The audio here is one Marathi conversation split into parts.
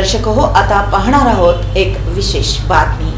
दर्शक हो आता पाहणार आहोत एक विशेष बातमी.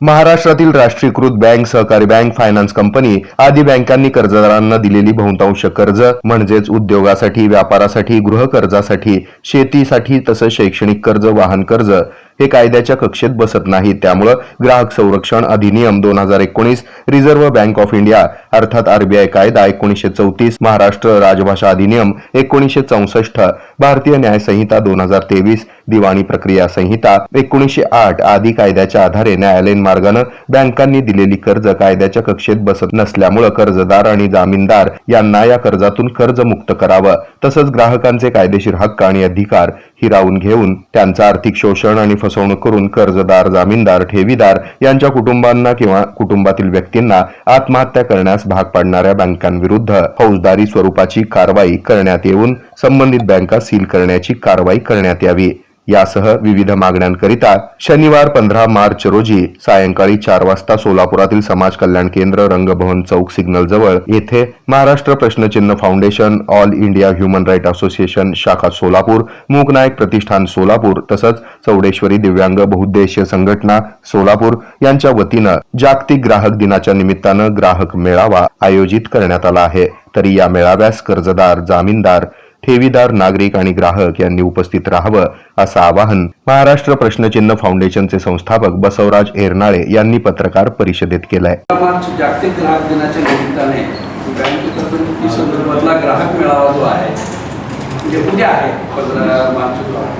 महाराष्ट्रातील राष्ट्रीयकृत बँक सहकारी बँक फायनान्स कंपनी आदी बँकांनी कर्जदारांना दिलेली बहुतांश कर्ज म्हणजेच उद्योगासाठी व्यापारासाठी गृह कर्जासाठी शेतीसाठी तसंच शैक्षणिक कर्ज वाहन कर्ज हे कायद्याच्या कक्षेत बसत नाही. त्यामुळं ग्राहक संरक्षण अधिनियम दोन हजार एकोणीस रिझर्व्ह बँक ऑफ इंडिया अर्थात आरबीआय कायदा एकोणीसशे चौतीस महाराष्ट्र राजभाषा अधिनियम एकोणीसशे चौसष्ट भारतीय न्याय संहिता दोन हजार तेवीस दिवाणी प्रक्रिया संहिता एकोणीसशे आठ आदी कायद्याच्या आधारे न्यायालयीन मार्गानं बँकांनी दिलेली कर्ज कायद्याच्या कक्षेत बसत नसल्यामुळं कर्जदार आणि जामीनदार यांना या कर्जातून कर्जमुक्त करावं. तसंच ग्राहकांचे कायदेशीर हक्क आणि अधिकार हिरावून घेऊन त्यांचं आर्थिक शोषण आणि फसवणूक करून कर्जदार जामीनदार ठेवीदार यांच्या कुटुंबांना किंवा कुटुंबातील व्यक्तींना आत्महत्या करण्यास भाग पाडणाऱ्या बँकांविरुद्ध फौजदारी स्वरूपाची कारवाई करण्यात येऊन संबंधित बँका सील करण्याची कारवाई करण्यात यावी. यासह विविध मागण्यांकरिता शनिवार पंधरा मार्च रोजी सायंकाळी चार वाजता सोलापुरातील समाज कल्याण केंद्र रंगभवन चौक सिग्नल जवळ येथे महाराष्ट्र प्रश्नचिन्ह Foundation All India Human Right Association शाखा सोलापूर मूकनायक प्रतिष्ठान सोलापूर तसंच चौडेश्वरी दिव्यांग बहुद्देशीय संघटना सोलापूर यांच्या वतीनं जागतिक ग्राहक दिनाच्या निमित्तानं ग्राहक मेळावा आयोजित करण्यात आला आहे. तरी या मेळाव्यास कर्जदार जामीनदार ठेवीदार नागरिक आणि ग्राहक यांनी उपस्थित राहावं असं आवाहन महाराष्ट्र प्रश्नचिन्ह फाउंडेशनचे संस्थापक बसवराज एरनाळे यांनी पत्रकार परिषदेत केलंय. जागतिक ग्राहक दिनाच्या निमित्ताने बँकेतर्फे संदर्भातला ग्राहक मेळावा जो आहे म्हणजे उद्या आहे पंधरा मार्च जो आहे.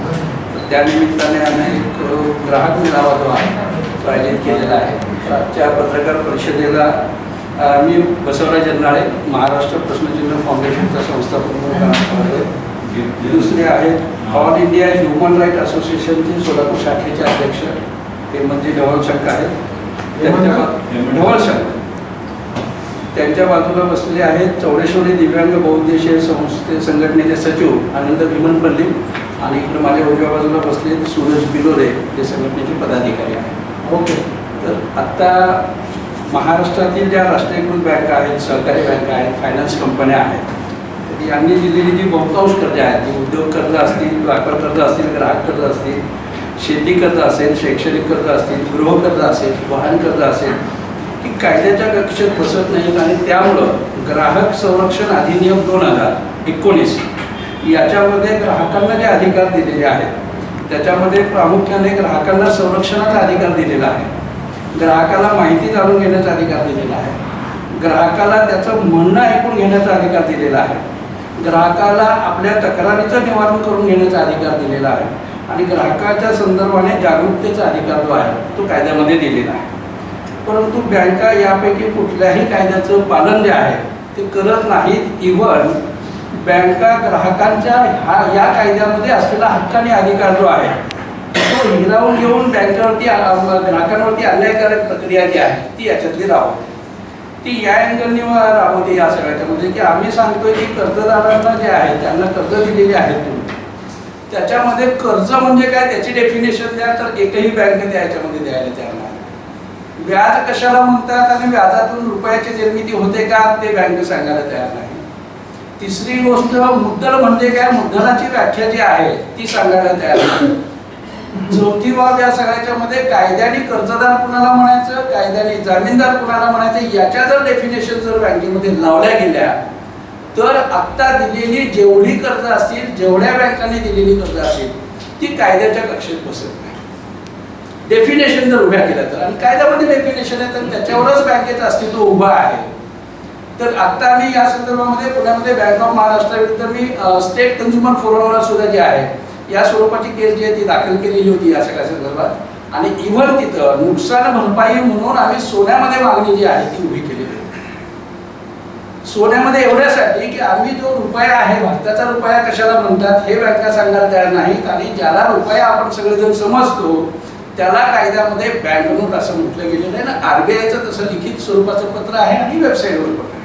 तर आम्ही ग्राहक मेळावा जो आहे तो आयोजित केलेला आहे. आजच्या पत्रकार परिषदेला मी बसवराज जर्नाळे महाराष्ट्र प्रश्नचिन्ह फाउंडेशनचा संस्थापक म्हणून. दुसरे आहेत ऑल इंडिया ह्युमन राईट असोसिएशनचे सोलापूर शाखेचे अध्यक्ष ते म्हणजे ढवळशंक आहेत. त्यांच्या ढवळशंक त्यांच्या बाजूला बसलेले आहेत चौडेश्वरी दिव्यांग बहुउद्देशीय संस्थे संघटनेचे सचिव आनंद भीमनपल्ली आणि इकडे माझ्या उजव्या बाजूला बसले सूरज बिलोरे हे संघटनेचे पदाधिकारी आहेत. ओके. तर आत्ता महाराष्ट्रातील ज्या राष्ट्रीयकृत बँका आहेत सहकारी बँका आहेत फायनान्स कंपन्या आहेत यांनी दिलेली जी बहुतांश कर्ज आहेत ती उद्योग कर्ज असतील व्यापार कर्ज असतील ग्राहक कर्ज असतील शेती कर्ज असेल शैक्षणिक कर्ज असतील गृह कर्ज असेल वाहन कर्ज असेल की कायद्याच्या कक्षेत बसत नाहीत आणि त्यामुळं ग्राहक संरक्षण अधिनियम दोन हजार एकोणीस याच्यामध्ये ग्राहकांना जे अधिकार दिलेले आहेत त्याच्यामध्ये प्रामुख्याने ग्राहकांना संरक्षणाचा अधिकार दिलेला आहे. ग्राहकाला माहिती जाणून घेण्याचा अधिकार दिलेला आहे. ग्राहकाला त्याचं म्हणणं ऐकून घेण्याचा अधिकार दिलेला आहे. ग्राहकाला आपल्या तक्रारीचं निवारण करून घेण्याचा अधिकार दिलेला आहे. आणि ग्राहकाच्या संदर्भाने जागरूकतेचा अधिकार जो आहे तो कायद्यामध्ये दिलेला आहे. परंतु बँका यापैकी कुठल्याही कायद्याचं पालन जे आहे ते करत नाहीत. इव्हन बँका ग्राहकांच्या हा या कायद्यामध्ये असलेला हक्क आणि अधिकार जो आहे तो हिरावून घेऊन बँकेवरती ग्राहकांवरती अन्यायकारक प्रक्रिया जी आहे ती याच्यातली राहू ती या अँगलने राहते या सगळ्याच्यामध्ये म्हणजे की आम्ही सांगतोय की कर्जदारांना जे आहे त्यांना कर्ज दिलेले आहेत तुम्ही. त्याच्यामध्ये कर्ज म्हणजे काय? त्याची डेफिनेशन द्या तर एकही बँक त्या याच्यामध्ये द्यायला तयार नाही. व्याज कशाला म्हणतात आणि व्याजातून रुपयाची निर्मिती होते का ते बँक सांगायला तयार नाही. तिसरी गोष्ट मुद्दल म्हणजे काय? मुद्दलाची व्याख्या जी आहे ती सांगायला तयार नाही. चौथी या सगळ्याच्या मध्ये कायद्याने कर्जदार कुणाला म्हणायचं कायद्याने जामीनदार कुणाला म्हणायचं याच्या जर डेफिनेशन जर बँकेमध्ये लावल्या गेल्या तर आत्ता दिलेली जेवढी कर्ज असतील जेवढ्या बँकांनी दिलेली कर्ज असतील ती कायद्याच्या कक्षेत बसत नाही. डेफिनेशन जर उभ्या केल्या तर आणि कायद्यामध्ये डेफिनेशन आहे तर त्याच्यावरच बँकेचं अस्तित्व उभं आहे. तर आता मी या संदर्भामध्ये पुण्यामध्ये बँक ऑफ महाराष्ट्र विरुद्ध मी स्टेट कन्झ्युमर फोरमला सुद्धा जे आहे या स्वरूपाची केस जी आहे ती दाखल केलेली होती या सगळ्या संदर्भात. आणि इव्हन तिथं नुकसान भरपाई म्हणून आम्ही सोन्यामध्ये मागणी जी आहे ती उभी केलेली आहे. सोन्यामध्ये एवढ्यासाठी की आम्ही जो रुपया आहे भारताचा रुपया कशाला म्हणतात हे बँका सांगायला तयार नाहीत आणि ज्याला रुपया आपण सगळेजण समजतो त्याला कायद्यामध्ये बँक नोट असं म्हटलं गेलेलं आहे. ना आरबीआयचं तसं लिखित स्वरूपाचं पत्र आहे आणि वेबसाईटवर पत्र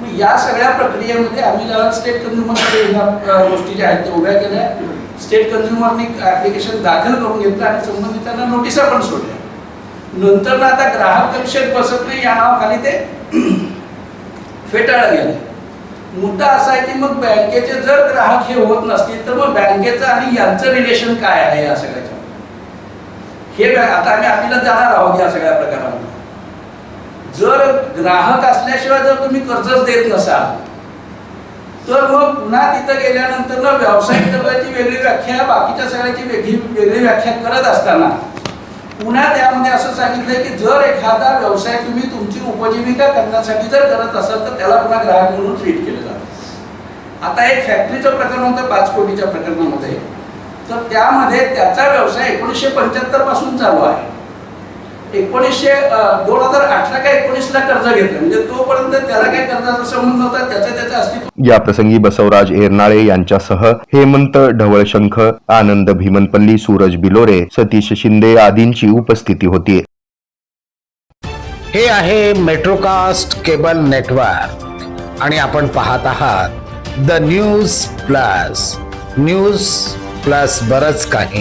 मग या सगळ्या प्रक्रियेमध्ये आम्ही ज्याला स्टेट कन्झ्युमरकडे ह्या गोष्टी ज्या आहेत त्या उभ्या केल्या. स्टेट कन्झ्युमरने ऍप्लिकेशन दाखल करून घेतलं आणि संबंधितांना नोटिसा पण सोडल्या. नंतर ना आता ग्राहक कक्षेत बसत नाही या नावाखाली ते फेटाळलं गेलं. मुद्दा असा आहे की मग बँकेचे जर ग्राहक हे होत नसतील तर मग बँकेचं आणि यांचं रिलेशन काय आहे या सगळ्याच्या हे आता आम्ही आपल्याला जाणार आहोत या सगळ्या प्रकारामध्ये. जर ग्राहक असल्याशिवाय जर तुम्ही कर्जच देत नसाल तर मग पुन्हा तिथं गेल्यानंतर ना व्यावसायिक कर्जाची वेगळी व्याख्या बाकीच्या सगळ्याची वेगळी वेगळी व्याख्या करत असताना पुन्हा त्यामध्ये असं सांगितलंय की जर एखादा व्यवसाय तुम्ही तुमची उपजीविका करण्यासाठी जर करत असाल तर त्याला पुन्हा ग्राहक म्हणून ट्रीट केलं जातं. आता एक फॅक्टरीचं प्रकरण होतं पाच कोटीच्या प्रकरणामध्ये. तर त्यामध्ये त्याचा व्यवसाय एकोणीसशे पंच्याहत्तरपासून चालू आहे. एकोणीसशे दोन हजार अठरा का एकोणीसला कर्ज घेतलं? म्हणजे तोपर्यंत त्याला काही कर्जाचा संबंध नव्हता त्याचं त्याचं अस्तित्व या प्रसंगी बसवराज एरनाळे यांच्यासह हेमंत ढवळशंख आनंद भीमनपल्ली सूरज बिलोरे सतीश शिंदे आदींची उपस्थिती होती. हे आहे मेट्रोकास्ट केबल नेटवर्क. आणि आपण पाहत आहात The News Plus. News Plus बरच काही.